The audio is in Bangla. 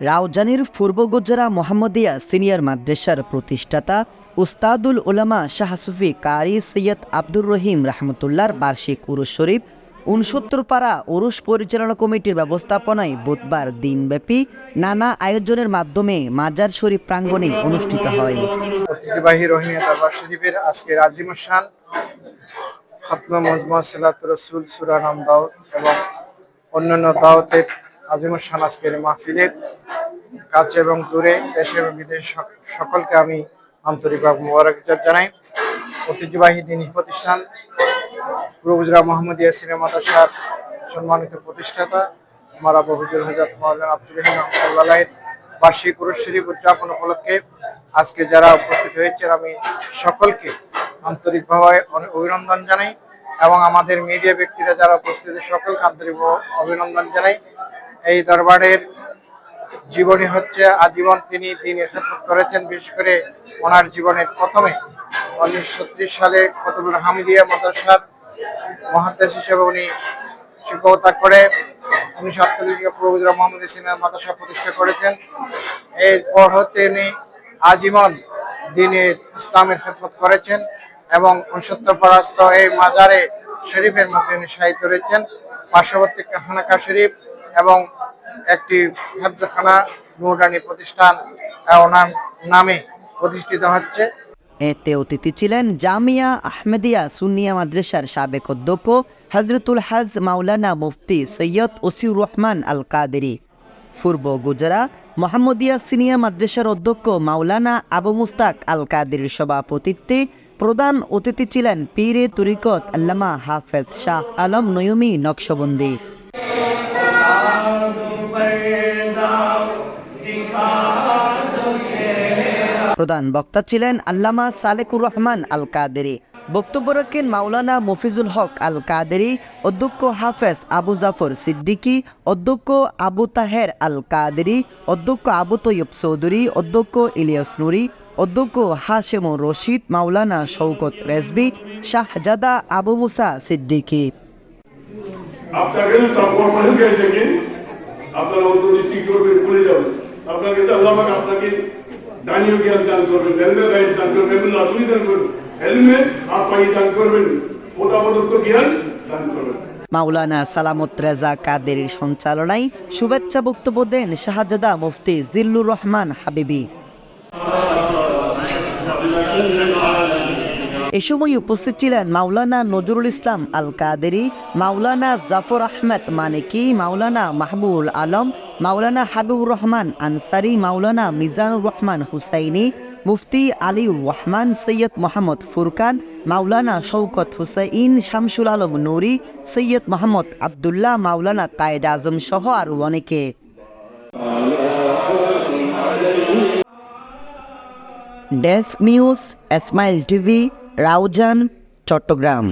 রাউজানির পূর্ব গুজরা মোহাম্মদিয়া সিনিয়র মাদ্রাসার প্রতিষ্ঠাতা উস্তাদুল উলামা শাহসুফি কারি সৈয়দ আব্দুর রহিম রহমতুল্লাহর বার্ষিক উরুস শরীফ উনসত্তর পাড়া পরিচালনা কমিটির ব্যবস্থাপনায় বুধবার দিনব্যাপী নানা আয়োজনের মাধ্যমে মাজার শরীফ প্রাঙ্গণে অনুষ্ঠিত হয়। ঐতিহ্যবাহী মজমা রসুল এবং অন্যান্য দাওয়াতের আজিমুসান আজকের মাহফিলের কাছে এবং দূরে, দেশে এবং বিদেশে সক- সকলকে আমি আন্তরিকভাবে মোবারক জানাই। ঐতিহ্যবাহী দিনী প্রতিষ্ঠান প্রভুজরা মোহাম্মদিয়া সিনেমা মাদ্রাসার সম্মানিত প্রতিষ্ঠাতা, আমার আবু হুজুর হজরত মাওলানা আব্দুর রহিম রহমতুল্লাহের বার্ষিক শরীফ উদযাপন উপলক্ষে আজকে যারা উপস্থিত হয়েছেন, আমি সকলকে আন্তরিকভাবে অভিনন্দন জানাই এবং আমাদের মিডিয়া ব্যক্তিরা যারা উপস্থিত, সকলকে আন্তরিক অভিনন্দন জানাই। এই দরবারের জীবনী হচ্ছে আজীবন তিনি দিনের খেদমত করেছেন, বিশেষ করে ওনার জীবনের প্রথমে। উনিশশো ত্রিশ সালে কতবুল হামিদিয়া মাদ্রাসার মহাদেশ হিসেবে উনি শিক্ষকতা করে উনিশশো আটচল্লিশ থেকে প্রভুদুর মোহাম্মদ ইসলামের মাদ্রাসা প্রতিষ্ঠা করেছেন। এরপর হতে উনি আজীবন দিনের ইসলামের খেদমত করেছেন এবং উনসত্তর পরাস্ত এই মাজারে শরীফের মধ্যে উনি সাহিত্য রয়েছেন পার্শ্ববর্তী খানাকা শরীফ এবং একটি হেফজখানা নুরানি প্রতিষ্ঠান ওনার নামে প্রতিষ্ঠিত হচ্ছে। এতে অতিথি ছিলেন জামিয়া আহমেদিয়া সুনিয়া মাদ্রাসার সাবেক অধ্যক্ষ হজরতুল হাজ মাওলানা মুফতি সৈয়দ ওসিউর রহমান আল কাদেরি পূর্ব গুজরা মোহাম্মদিয়া সিনিয়া মাদ্রাসার অধ্যক্ষ মাওলানা আবু মুস্তাক আল কাদেরির সভাপতিত্বে প্রধান অতিথি ছিলেন পীরে তুরিকত আল্লামা হাফেজ শাহ আলম নয়মি নকশবন্দি। প্রধান বক্তা ছিলেন আল্লামা সালেকুর রহমান আল কাদেরি বক্তব্য রাখেন মাওলানা মফিজুল হক আল কাদেরি অধ্যক্ষ হাফেজ আবু জাফর সিদ্দিকী, অধ্যক্ষ আবু তাহের আল কাদেরি অধ্যক্ষ আবু তৈয়ব চৌধুরী, অধ্যক্ষ ইলিয়াস নুরি, অধ্যক্ষ হাশেম রশিদ, মাওলানা শৌকত রেজবি শাহজাদা আবু মুসা সিদ্দিকী। আপনার অন্তর্দৃষ্টি করবেন ভুলে যাবেন। আপনার কাছে আল্লাহ আপনাকে দানীয় জ্ঞান দান করবেন, রেলওয়ে গাইড দান করবেন আধুনিক দান করবেন, হেলমেট আর পাই দান করবেন ওটা জ্ঞান দান করবেন। মাওলানা সালামত রেজা কাদেরির সঞ্চালনায় শুভেচ্ছা বক্তব্য দেন শাহজাদা মুফতি জিল্লুর রহমান হাবিবি। এ সময় উপস্থিত ছিলেন মাওলানা নজরুল ইসলাম আল কাদেরি মাওলানা জাফর আহমেদ মানিকি, মাওলানা মাহবুবুল আলম, মাওলানা হাবিবুর রহমান আনসারি, মাওলানা মিজানুর রহমান হুসাইনি, মুফতি আলিউর রহমান, সৈয়দ মোহাম্মদ ফুরকান, মাওলানা শৌকত হুসাইন, শামসুল আলম নুরি, সৈয়দ মোহাম্মদ আবদুল্লাহ, মাওলানা কায়েদ আজম সহ আরও অনেকে। Desk news, Ismail TV Raozan Chattogram.